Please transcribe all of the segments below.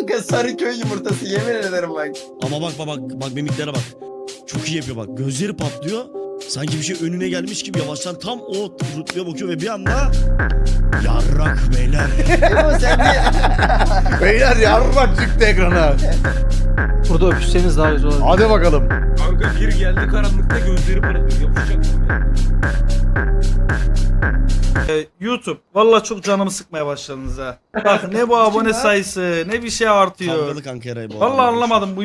Kanka sarı köy yumurtası yemin ederim bak. Ama bak bak bak bak mimiklere bak. Çok iyi yapıyor bak. Gözleri patlıyor. Sanki bir şey önüne gelmiş gibi yavaştan tam o rütbeye bakıyor ve bir anda yarrak beyler. Ebo sen niye? Beyler yarrak çıktı ekrana. Burada öpüşseniz daha güzel olur. Hadi bakalım. Kanka bir geldi karanlıkta gözleri parlıyor. Yapışacak. Ee, YouTube. Valla çok canımı sıkmaya başladınız ha. Bak ne bu abone sayısı ne bir şey artıyor. Kavgalı kanka Eray bu Valla anlamadım bu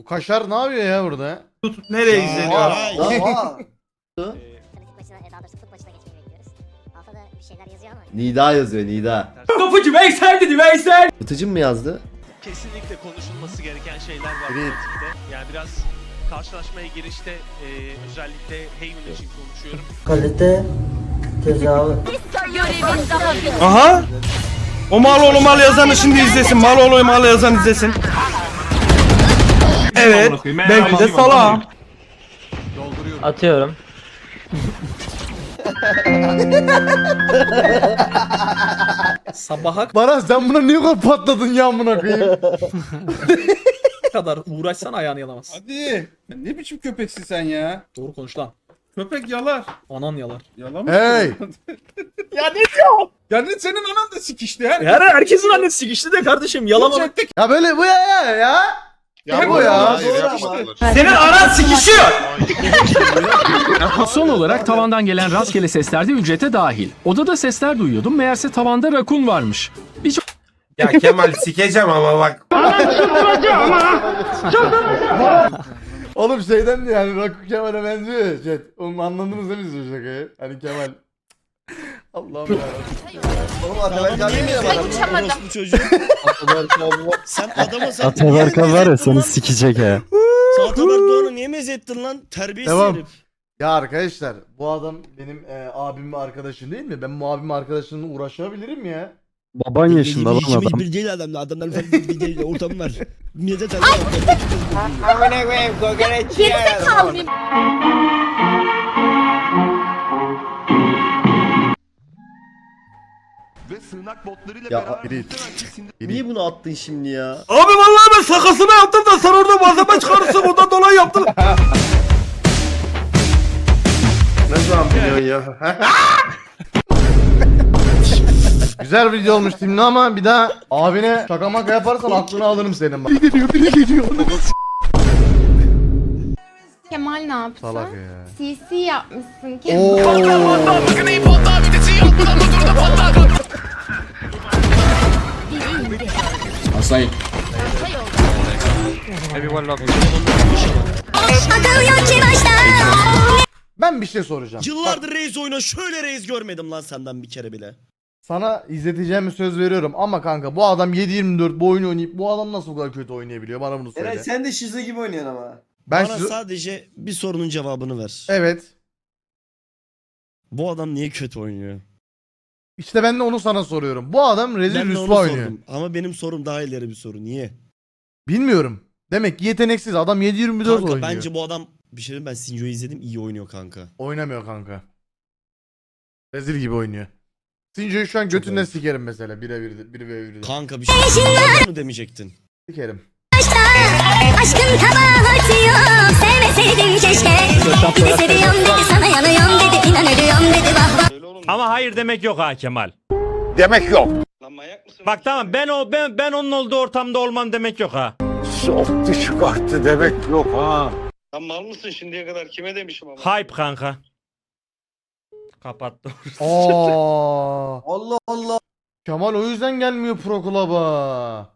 Bu kaşar ne yapıyor ya burada? YouTube nereye izleniyor? Oha. Tık başına, daha doğrusu tık başına geçmeyi bekliyoruz. Altta da bir şeyler yazıyor ama Nida yazıyor Nida. Kapıcı Veysel dedi Veysel. Fıtıcım mı yazdı? kesinlikle konuşulması gereken şeyler var Evet. Yani biraz karşılaşmaya girişte e, özellikle Heyman için konuşuyorum. Kalite tecavüz. Aha. O Maloğlu mal yazanı şimdi izlesin. Maloğlu mal yazan izlesin. Evet. Belki de salam. Atıyorum. Sabaha Baran sen buna niye kadar patladın ya amına koyayım? kadar uğraşsan ayağını yalamaz. Hadi. Ne biçim köpeksin sen ya? Doğru konuş lan. Köpek yalar. Anan yalar. Yalan mı? Hey. ya ne diyor? Ya ne senin anan da sikişti ha. Her herkesin annesi sikişti de kardeşim yalamamak. Ya böyle bu ya ya ya. Ya bu ya. Senin aran sikişiyor. Son olarak tavandan gelen rastgele sesler de ücrete dahil. Odada sesler duyuyordum meğerse tavanda rakun varmış. Birçok Ya Kemal sikeceğim ama bak. Oğlum şeyden de yani Rakun Kemal'e benziyor ya chat. Oğlum anladınız değil mi siz bu şakayı? Hani Kemal. Allah'ım ya. Oğlum Ataberk abi niye bana? Orospu çocuğu. Sen adama sen Ataberkan var ya seni sikecek ha. Sen Ataberk Doğan'ı niye meze ettin lan? Terbiyesiz Devam. herif. Ya arkadaşlar bu adam benim e, abim ve arkadaşım değil mi? Ben bu abim arkadaşımla uğraşabilirim ya. Baban yaşında lan adam. bir değil adamla. Adamlar falan bir değil. Ortamı ver. Millete terbiye Amına koyayım kokoreç ya. Ve sığınak botlarıyla Ya biri. Niye bunu attın şimdi ya? Abi vallahi ben sakasını yaptım da sen orada malzeme çıkarırsın bundan dolayı yaptın. Ne zaman biliyorsun ya? Güzel video olmuş şimdi ama bir daha abine şaka maka yaparsan aklını alırım senin bak. Kemal ne yaptı? Salak ya. CC yapmışsın Oo. Asay. Ben bir şey soracağım. Yıllardır reis oyna şöyle reis görmedim lan senden bir kere bile. sana izleteceğimi söz veriyorum ama kanka bu adam 7-24 bu oyunu oynayıp bu adam nasıl bu kadar kötü oynayabiliyor bana bunu söyle. Eray sen de şizo gibi oynuyorsun ama. ben Bana size- sadece bir sorunun cevabını ver. Evet. Bu adam niye kötü oynuyor? İşte ben de onu sana soruyorum. Bu adam rezil Ben de onu rüsva oynuyor. sordum. Ama benim sorum daha ileri bir soru. Niye? Bilmiyorum. Demek ki yeteneksiz. Adam 7-24 Kanka oynuyor. bence bu adam bir şey diyeyim, ben Sinjo'yu izledim iyi oynuyor kanka. Oynamıyor kanka. Rezil gibi oynuyor. Sinjo'yu şu an götünden ayıp. sikerim mesela. Birebir de. Biri ve biri de. Kanka bir şey mi demeyecektin? Sikerim. Aşkın kabahati yok Sevmeseydin keşke Gibi seviyorum dedi sana yanıyorum dedi İnan ölüyorum dedi vah vah Ama hayır demek yok ha Kemal. Demek yok. Bak tamam ben o ben ben onun olduğu ortamda olmam demek yok ha. Soktu çıkarttı demek yok ha. Lan mal mısın şimdiye kadar kime demişim ama? Hype kanka. Kapattı. Aa. Allah Allah. Kemal o yüzden gelmiyor Pro Club'a.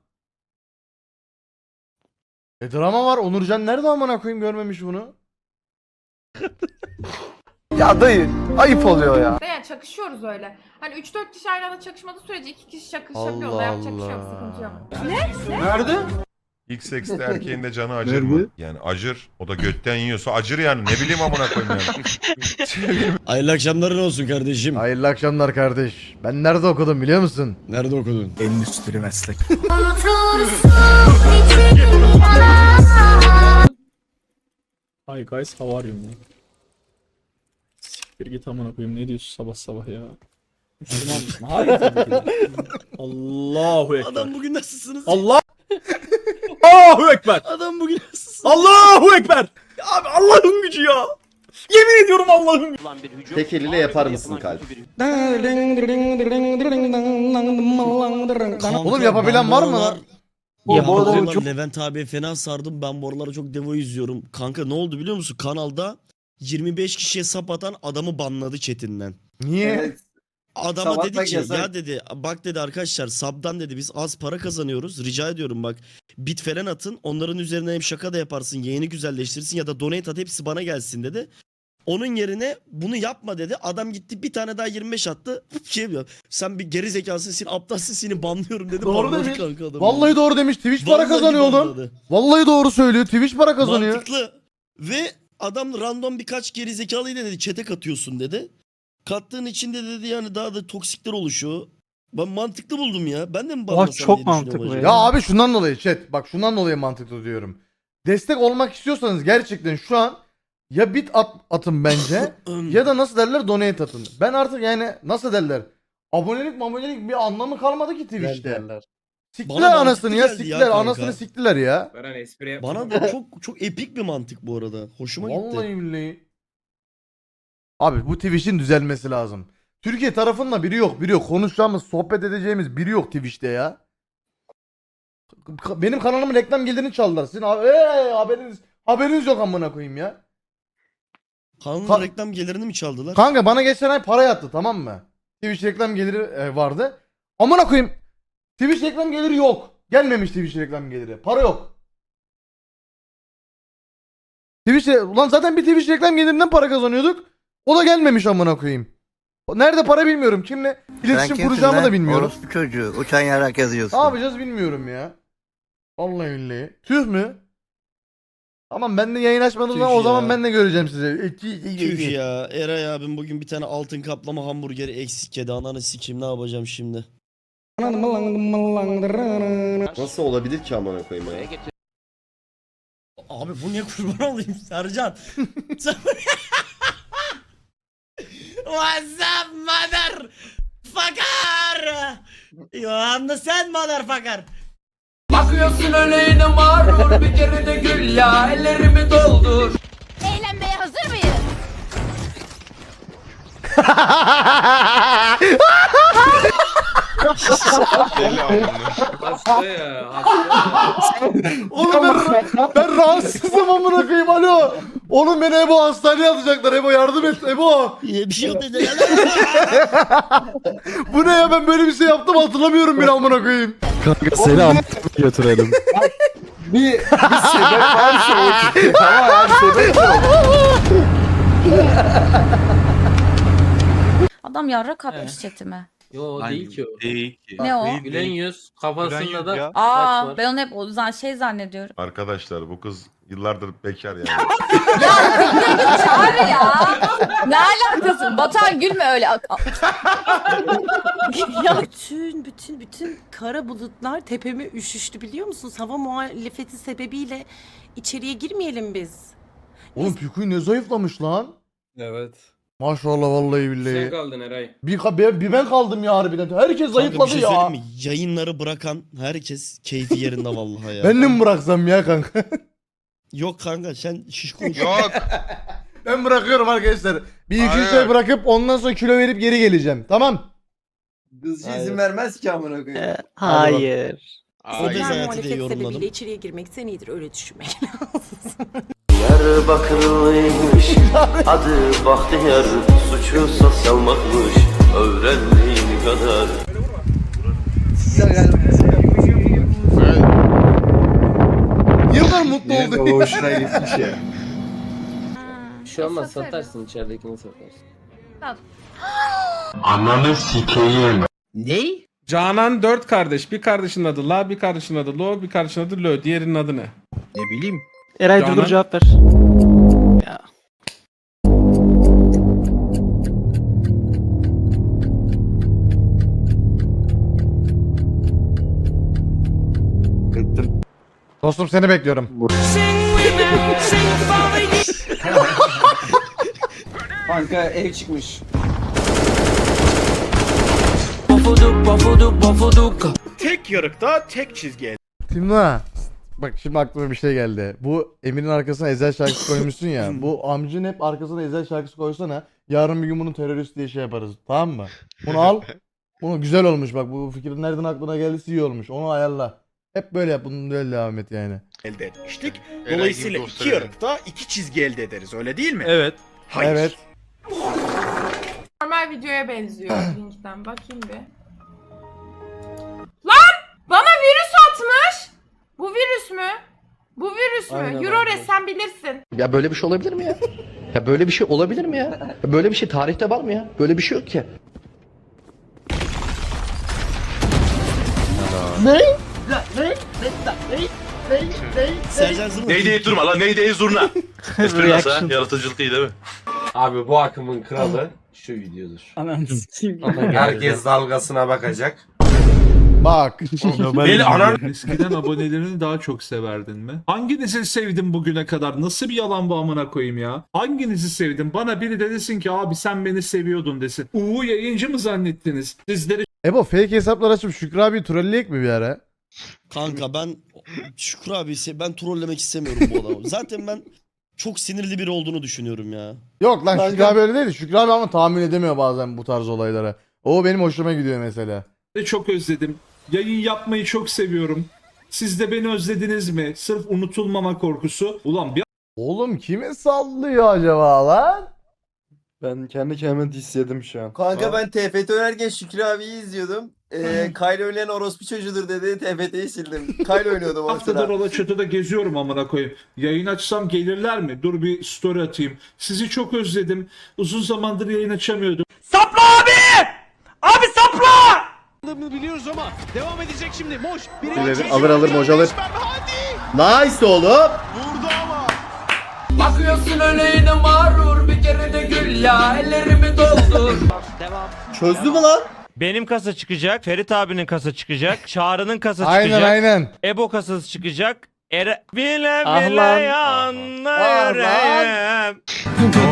E drama var. Onurcan nerede amına koyayım görmemiş bunu. Ya dayı ayıp oluyor ya. Yani çakışıyoruz öyle. Hani 3-4 kişi aynı anda çakışmadığı sürece 2 kişi çakışabiliyorlar. Allah Yapacak bir şey yok, Allah. sıkıntı yok. Nerede? İlk sekste erkeğin de canı acır mı? Yani acır. O da götten yiyorsa acır yani. Ne bileyim amına koyayım yani. Hayırlı akşamların olsun kardeşim. Hayırlı akşamlar kardeş. Ben nerede okudum biliyor musun? Nerede okudun? Endüstri meslek. Hi guys how are you man? Siktir git amına koyayım ne diyorsun sabah sabah ya? Müslüman mısın? Hayır tabii ki de. Allahu ekber. Adam bugün nasılsınız? Allah Allahu Ekber. Adam bugün Allahu Ekber. Abi Allah'ın gücü ya. Yemin ediyorum Allah'ın gücü. Tek eliyle yapar mısın kalp? Oğlum yapabilen var mı lan? Ya bu adam çok- Levent abi fena sardım. Ben bu aralar çok Devo izliyorum. Kanka ne oldu biliyor musun? Kanalda 25 kişiye sap atan adamı banladı chatinden. Niye? Evet. Adama Sabah dedi ki yasak. ya dedi bak dedi arkadaşlar sabdan dedi biz az para kazanıyoruz. Rica ediyorum bak bit falan atın. Onların üzerine hem şaka da yaparsın yayını güzelleştirsin ya da donate at hepsi bana gelsin dedi. Onun yerine bunu yapma dedi. Adam gitti bir tane daha 25 attı. Şey yapıyor. Sen bir geri zekalısın, sen aptalsın, seni banlıyorum dedi. Doğru banladı demiş. kanka adamı. Vallahi doğru demiş. Twitch para Vallahi kazanıyor oğlum. banladı. Vallahi doğru söylüyor. Twitch para kazanıyor. Mantıklı. Ve adam random birkaç geri zekalıydı dedi. Çete katıyorsun dedi. Kattığın içinde dedi yani daha da toksikler oluşuyor. Ben mantıklı buldum ya. Ben de mi banlasam çok diye düşünüyorum mantıklı acaba. Ya abi şundan dolayı chat. Bak şundan dolayı mantıklı diyorum. Destek olmak istiyorsanız gerçekten şu an ya bit at, atın bence ya da nasıl derler donate atın. Ben artık yani nasıl derler abonelik abonelik bir anlamı kalmadı ki Twitch'te. Siktiler Bana anasını ya geldi ya siktiler kanka. anasını siktiler ya. Baran espri yapma. Bana da çok çok epik bir mantık bu arada. Hoşuma gitti. Vallahi billahi. Abi bu Twitch'in düzelmesi lazım. Türkiye tarafında biri yok, biri yok. Konuşacağımız, sohbet edeceğimiz biri yok Twitch'te ya. Ka- Benim kanalımın reklam gelirini çaldılar. Sizin ha- ee, haberiniz haberiniz yok amına koyayım ya. Kanalın Ka- reklam gelirini mi çaldılar? Kanka bana geçen ay para yattı tamam mı? Twitch reklam geliri e, vardı. Amına koyayım. Twitch reklam geliri yok. Gelmemiş Twitch reklam geliri. Para yok. Twitch ulan zaten bir Twitch reklam gelirinden para kazanıyorduk. O da gelmemiş amına koyayım. Nerede para bilmiyorum. Kimle iletişim kuracağımı da bilmiyorum. çocuğu. Uçan yarak yazıyorsun. Ne yapacağız bilmiyorum ya. Vallahi billahi. Tüh mü? Tamam ben de yayın açmadığım Tüh zaman o zaman ben de göreceğim sizi. Tüh ya. Eray abim bugün bir tane altın kaplama hamburgeri eksik yedi. Ananı sikeyim ne yapacağım şimdi? Nasıl olabilir ki amına koyayım ya? Abi bu niye kurban olayım Sercan? What's up mother fucker? You understand motherfucker? Bakıyorsun öyle mağrur bir kere de gül ya ellerimi doldur. Eğlenmeye hazır mıyız? Hasta ya hasta Oğlum ben, ben rahatsızım amına koyayım alo. Oğlum beni Ebo hastaneye atacaklar. Ebo yardım et Ebo. Bir şey yok dedi. Bu ne ya ben böyle bir şey yaptım hatırlamıyorum bile amına koyayım. Kanka seni amına götürelim. Bir, bir sebep o çıkıyor. Ama yani sebep. Adam yarrak atmış chatime. Yo değil ki o. Değil ki. Ne o? Gülen yüz kafasında da ya. Aa ben onu hep o zaman şey zannediyorum. Arkadaşlar bu kız yıllardır bekar yani. Abi ya. Ne alakası? Batuhan gülme öyle. ya Bütün bütün bütün kara bulutlar tepeme üşüştü biliyor musunuz? Hava muhalefeti sebebiyle içeriye girmeyelim biz. Oğlum Pikuy ne zayıflamış lan. Evet. Maşallah vallahi Sen billahi. kaldın Eray. Bir, ka- bir, bir ben kaldım ya harbiden. Herkes Kanka bir zayıfladı şey ya. söyleyeyim mi? Yayınları bırakan herkes keyfi yerinde vallahi ya. Ben de mi bıraksam ya kanka? Yok kanka sen şişko. Yok. ben bırakıyorum arkadaşlar. Bir iki üç Hayır. ay bırakıp ondan sonra kilo verip geri geleceğim. Tamam. Kızcı izin vermez ki amına koyayım. Hayır. Obez Sefer hayatı diye muhalefet yorumladım. sebebiyle içeriye girmekten iyidir öyle düşünmek lazım. Diyarbakırlıymış. Adı Bahtiyar. Suçu sosyalmakmış. Öğrendiğin kadar. Kadar mutlu oldun? Hoşuna gitmiş ya. Şu an satarsın içeridekini satarsın. Ananı sikeyim. Canan dört kardeş. Bir kardeşin adı La, bir kardeşin adı Lo, bir kardeşin adı Lö. Diğerinin adı ne? Ne bileyim. Eray dur Canan? dur cevap ver. Ya. Dostum seni bekliyorum. Kanka ev çıkmış. Tek yarıkta tek çizgi. Timna. Bak şimdi aklıma bir şey geldi. Bu Emir'in arkasına Ezel şarkısı koymuşsun ya. Bu amcın hep arkasına Ezel şarkısı koysana. Yarın bir gün bunu terörist diye şey yaparız. Tamam mı? Bunu al. Bunu güzel olmuş bak. Bu fikir nereden aklına geldiyse iyi olmuş. Onu ayarla. Hep böyle yap. Bunu böyle devam et yani. elde etmiştik. Dolayısıyla iki yarıkta iki çizgi elde ederiz öyle değil mi? Evet. Hayır. Evet. Normal videoya benziyor linkten. Bakayım bir. Mü? Aynen Eurores sen bilirsin. Ya böyle bir şey olabilir mi ya? Ya böyle bir şey olabilir mi ya? ya böyle bir şey tarihte var mı ya? Böyle bir şey yok ki. Sercan Zırma. Neydi durma lan neydi zurna. Espri nasıl ha? Yaratıcılık iyi değil mi? Abi bu akımın kralı şu videodur. Herkes dalgasına bakacak. Bak. Beni anar Eskiden abonelerini daha çok severdin mi? Hanginizi sevdin bugüne kadar? Nasıl bir yalan bu amına koyayım ya? Hanginizi sevdin? Bana biri de desin ki abi sen beni seviyordun desin. Uğur yayıncı mı zannettiniz? Sizleri Ebo fake hesaplar açıp Şükrü abi trolleyek mi bir ara? Kanka ben Şükrü abi se- ben trollemek istemiyorum bu adamı. Zaten ben çok sinirli biri olduğunu düşünüyorum ya. Yok lan Şükrü abi öyle değil. Şükrü abi ama tahmin edemiyor bazen bu tarz olaylara. O benim hoşuma gidiyor mesela. çok özledim. Yayın yapmayı çok seviyorum. Siz de beni özlediniz mi? Sırf unutulmama korkusu. Ulan bir Oğlum kime sallıyor acaba lan? Ben kendi kendime disledim şu an. Kanka ben TFT oynarken Şükrü abiyi izliyordum. Ee, Kyle oynayan orospu çocuğudur dedi. TFT'yi sildim. Kyle oynuyordum o haftadır sırada. Alaçatı'da geziyorum amına koyayım. Yayın açsam gelirler mi? Dur bir story atayım. Sizi çok özledim. Uzun zamandır yayın açamıyordum. Sapla! Abi sapla! biliyoruz ama devam edecek şimdi. Moş. Alır alır moj alır. Nice oğlum. Vurdu ama. Bakıyorsun öyle yine mağrur bir kere de gül ya ellerimi doldur. Devam. Çözdü mü lan? Benim kasa çıkacak, Ferit abinin kasa çıkacak, Çağrı'nın kasa Aynen aynen. Ebo kasası çıkacak. Ere bile Ah bile lan. yanlar Ah yüreğim.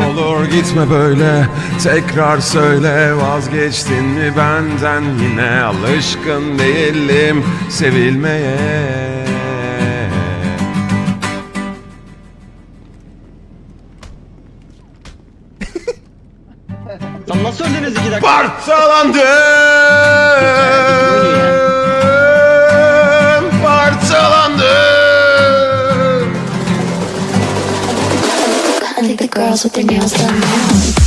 Olur gitme böyle tekrar söyle vazgeçtin mi benden yine alışkın değilim sevilmeye. Tam nasıl öldünüz iki dakika? Parçalandım. also think else.